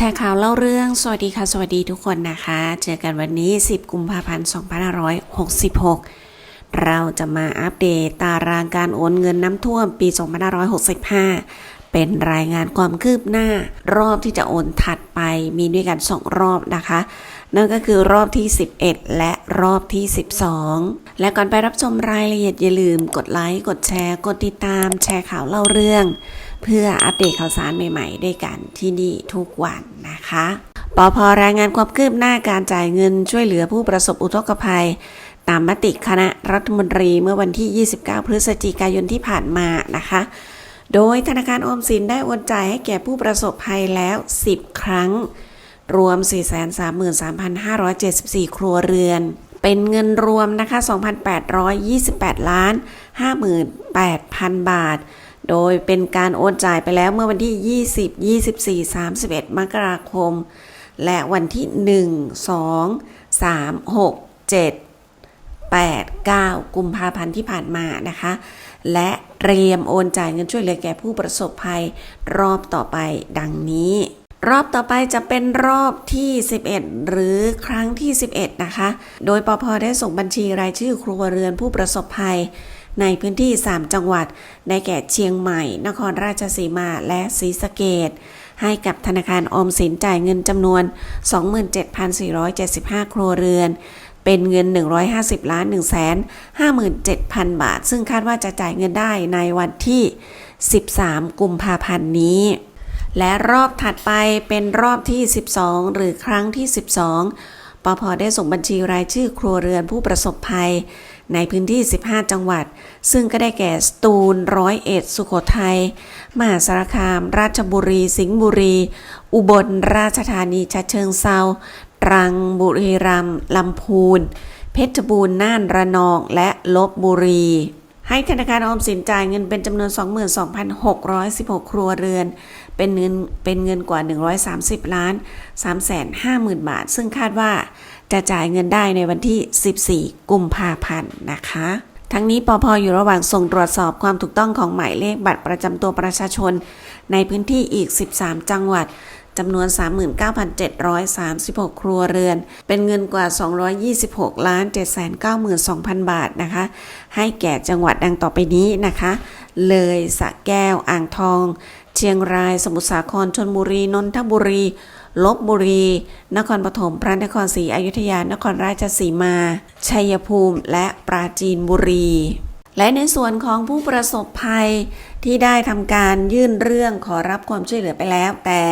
ชร์ข่าวเล่าเรื่อง สวัสดีค่ะ สวัสดีทุกคนนะคะ เจอกันวันนี้ 10 กุมภาพันธ์ 2566 เราจะมาอัปเดตตารางการโอนเงินน้ำท่วมปี 2565 เป็นรายงานความคืบหน้ารอบที่จะโอนถัดไปมีด้วยกัน 2 รอบนะคะ นั่นก็คือรอบที่ 11 และรอบที่ 12 และก่อนไปรับชมรายละเอียดอย่าลืมกดไลค์ กดแชร์ กดติดตาม แชร์ข่าวเล่าเรื่อง เพื่ออัปเดตข่าวสารใหม่ๆ ด้วยกันที่นี่ทุกวันนะคะปอพรายงานความคืบหน้าการจ่ายเงินช่วยเหลือผู้ประสบอุทกภัยตามมติคณะรัฐมนตรีเมื่อวันที่ 29 พฤศจิกายนที่ผ่านมานะคะ โดยธนาคารออมสินได้โอนจ่ายให้แก่ผู้ประสบภัยแล้ว 10 ครั้ง รวม 433,574 ครัวเรือน เป็นเงินรวมนะคะ 2,828 ล้าน 58,000 บาท โดยเป็นการโอนจ่ายไปแล้วเมื่อวันที่ 20 24 31 มกราคม และวันที่ 1 2 3 6 7 8 9 กุมภาพันธ์ที่ผ่านมานะคะ และเตรียมโอนจ่ายเงินช่วยเหลือแก่ผู้ประสบภัยรอบต่อไปดังนี้ รอบต่อไปจะเป็นรอบที่ 11 หรือครั้งที่ 11 นะคะ โดยปพได้ส่งบัญชีรายชื่อครัวเรือนผู้ประสบภัย ในพื้นที่ 3 จังหวัด ได้แก่เชียงใหม่ นครราชสีมาและศรีสะเกดให้กับธนาคารออมสินจ่ายเงินจำนวน 27,475 ครัวเรือน เป็นเงิน 150 ล้าน1แสน57,000 บาท ซึ่งคาดว่าจะจ่ายเงินได้ในวันที่ 13 กุมภาพันธ์นี้ และรอบถัดไปเป็นรอบที่ 12 หรือครั้งที่ 12ปพได้ส่งบัญชีรายชื่อครัวเรือนผู้ประสบภัย ในพื้นที่ 15 จังหวัด ซึ่งก็ได้แก่สตูลร้อยเอ็ดสุโขทัย มหาสารคาม ราชบุรี สิงห์บุรี อุบลราชธานี ฉะเชิงเซา ตรัง บุรีรัมย์ลำพูน เพชรบูรณ์น่านระนอง และลบบุรี ให้ธนาคารออมสินจ่ายเงินเป็นจำนวน 22,616 ครัวเรือน เป็นเงินเป็นเงินกว่า 130 ล้าน 350,000 บาท ซึ่งคาดว่าจะจ่ายเงินได้ในวันที่ 14 กุมภาพันธ์นะคะทั้งนี้ปอพอยู่ระหว่างส่งตรวจสอบความถูกต้องของหมายเลขบัตรประจำตัวประชาชน ในพื้นที่อีก 13 จังหวัด จำนวน 39,736 ครัวเรือน เป็นเงินกว่า 226 ล้าน 792,000 บาทนะคะ ให้แก่จังหวัดดังต่อไปนี้นะคะ เลยสระแก้ว อ่างทอง เชียงราย สมุทรสาคร ชนบุรี นนทบุรี ลบบุรี นครปฐม พระนครศรีอยุธยา นครราชสีมา ชัยภูมิ และปราจีนบุรีและในส่วนของผู้ประสบภัยที่ได้ทำการยื่นเรื่องขอรับความช่วยเหลือไปแล้ว แต่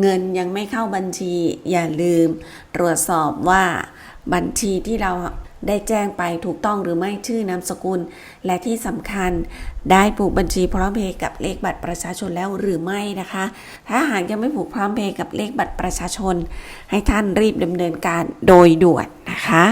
เงินยังไม่เข้าบัญชีอย่าลืม ตรวจสอบว่าบัญชีที่เราได้แจ้งไปถูกต้องหรือไม่ชื่อนามสกุล และที่สำคัญได้ผูกบัญชีพร้อมเพย์กับเลขบัตรประชาชนแล้วหรือไม่นะคะ ถ้าหากยังไม่ผูกพร้อมเพย์กับเลขบัตรประชาชน ให้ท่านรีบดำเนินการโดยด่วนนะคะ